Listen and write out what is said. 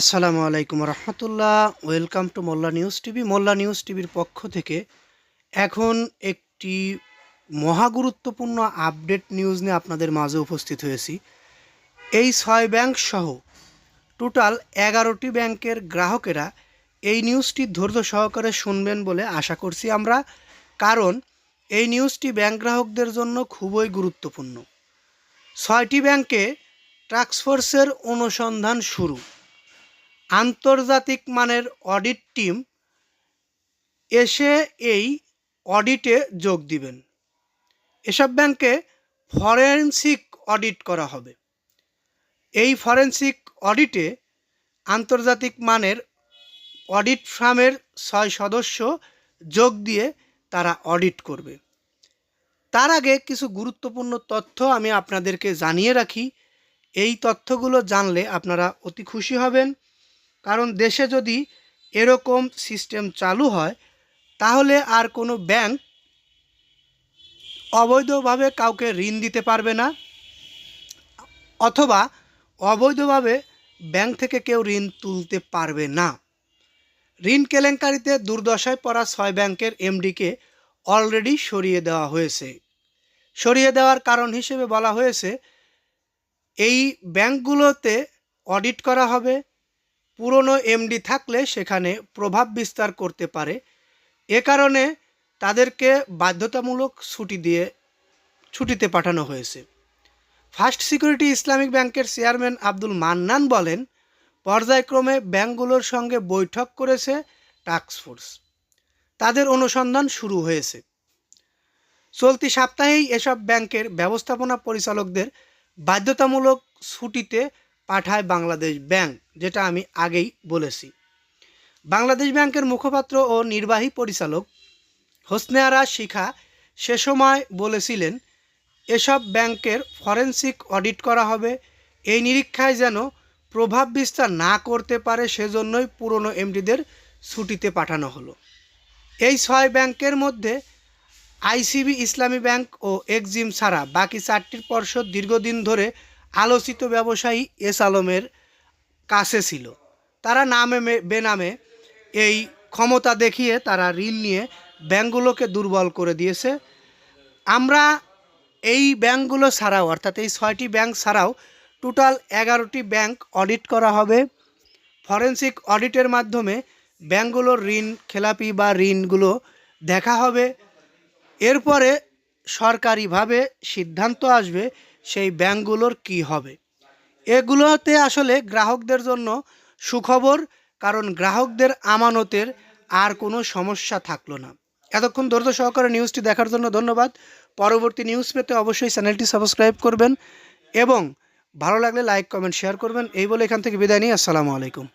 আসসালামু আলাইকুম রহমতুল্লাহ। Welcome to Molla news TV. Molla news টিভির পক্ষ থেকে এখন একটি মহা গুরুত্বপূর্ণ আপডেট নিউজ নিয়ে আপনাদের মাঝে উপস্থিত হয়েছি। এই ছয় ব্যাংক সহ টোটাল এগারোটি ব্যাংকের গ্রাহকেরা এই নিউজটি ধৈর্য সহকারে শুনবেন বলে আশা করছি আমরা। কারণ এই নিউজটি ব্যাংক গ্রাহকদের জন্য খুবই গুরুত্বপূর্ণ। ছয়টি ব্যাংকে ট্রাক্সফোর্সের অনুসন্ধান শুরু। আন্তর্জাতিক মানের অডিট টিম এসে এই অডিটে যোগ দিবেন। এসব ব্যাংকে ফরেনসিক অডিট করা হবে। এই ফরেনসিক অডিটে আন্তর্জাতিক মানের অডিট ফার্মের ছয় সদস্য যোগ দিয়ে তারা অডিট করবে। তার আগে কিছু গুরুত্বপূর্ণ তথ্য আমি আপনাদেরকে জানিয়ে রাখি। এই তথ্যগুলো জানলে আপনারা অতি খুশি হবেন। কারণ দেশে যদি এরকম সিস্টেম চালু হয়, তাহলে আর কোনো ব্যাংক অবৈধভাবে কাউকে ঋণ দিতে পারবে না, অথবা অবৈধভাবে ব্যাংক থেকে কেউ ঋণ তুলতে পারবে না। ঋণ কেলেঙ্কারিতে দুর্দশায় পড়া ছয় ব্যাংকের এমডিকে অলরেডি সরিয়ে দেওয়া হয়েছে। সরিয়ে দেওয়ার কারণ হিসেবে বলা হয়েছে, এই ব্যাংকগুলোতে অডিট করা হবে পুরনো এমডি থাকলে সেখানে প্রভাব বিস্তার করতে পারে। এ কারণে তাদেরকে বাধ্যতামূলক ছুটি দিয়ে, ছুটিতে পাঠানো হয়েছে। ফার্স্ট সিকিউরিটি ইসলামিক ব্যাংকের চেয়ারম্যান আব্দুল মান্নান বলেন, পর্যায়ক্রমে ব্যাংকগুলোর সঙ্গে বৈঠক করেছে টাস্কফোর্স তাদের অনুসন্ধান শুরু হয়েছে। চলতি সপ্তাহেই এসব ব্যাংকের ব্যবস্থাপনা পরিচালকদের বাধ্যতামূলক ছুটিতে পাঠায় বাংলাদেশ ব্যাংক, যেটা আমি আগেই বলেছি। বাংলাদেশ ব্যাংকের মুখপাত্র ও নির্বাহী পরিচালক হোসনেয়ারা শিখা সে সময় বলেছিলেন, এসব ব্যাংকের ফরেনসিক অডিট করা হবে। এই নিরীক্ষায় যেন প্রভাব বিস্তার না করতে পারে, সেজন্যই পুরনো এমডিদের ছুটিতে পাঠানো হলো। এই ছয় ব্যাংকের মধ্যে আইসিবি, ইসলামী ব্যাংক ও এক্সিম ছাড়া বাকি চারটির পর্ষদ দীর্ঘদিন ধরে আলোচিত ব্যবসায়ী এস আলমের কাছে ছিল। তারা নামে বেনামে এই ক্ষমতা দেখিয়ে তারা ঋণ নিয়ে ব্যাংকগুলোকে দুর্বল করে দিয়েছে। আমরা এই ব্যাংকগুলো ছাড়াও, অর্থাৎ এই ছয়টি ব্যাংক ছাড়াও টোটাল এগারোটি ব্যাংক অডিট করা হবে। ফরেন্সিক অডিটের মাধ্যমে ব্যাংকগুলোর ঋণ, খেলাপি বা ঋণগুলো দেখা হবে। এরপরে সরকারিভাবে সিদ্ধান্ত আসবে সেই ব্যাংকগুলোর কি হবে? এগুলোতে আসলে গ্রাহকদের জন্য সুখবর, কারণ গ্রাহকদের আমানতের আর কোনো সমস্যা থাকল না। এতক্ষণ ধৈর্য সহকারে নিউজটি দেখার জন্য ধন্যবাদ। পরবর্তী নিউজ পেতে অবশ্যই চ্যানেলটি সাবস্ক্রাইব করবেন এবং ভালো লাগলে লাইক, কমেন্ট, শেয়ার করবেন। এই বলে এখান থেকে বিদায় নিই। আসসালামু আলাইকুম।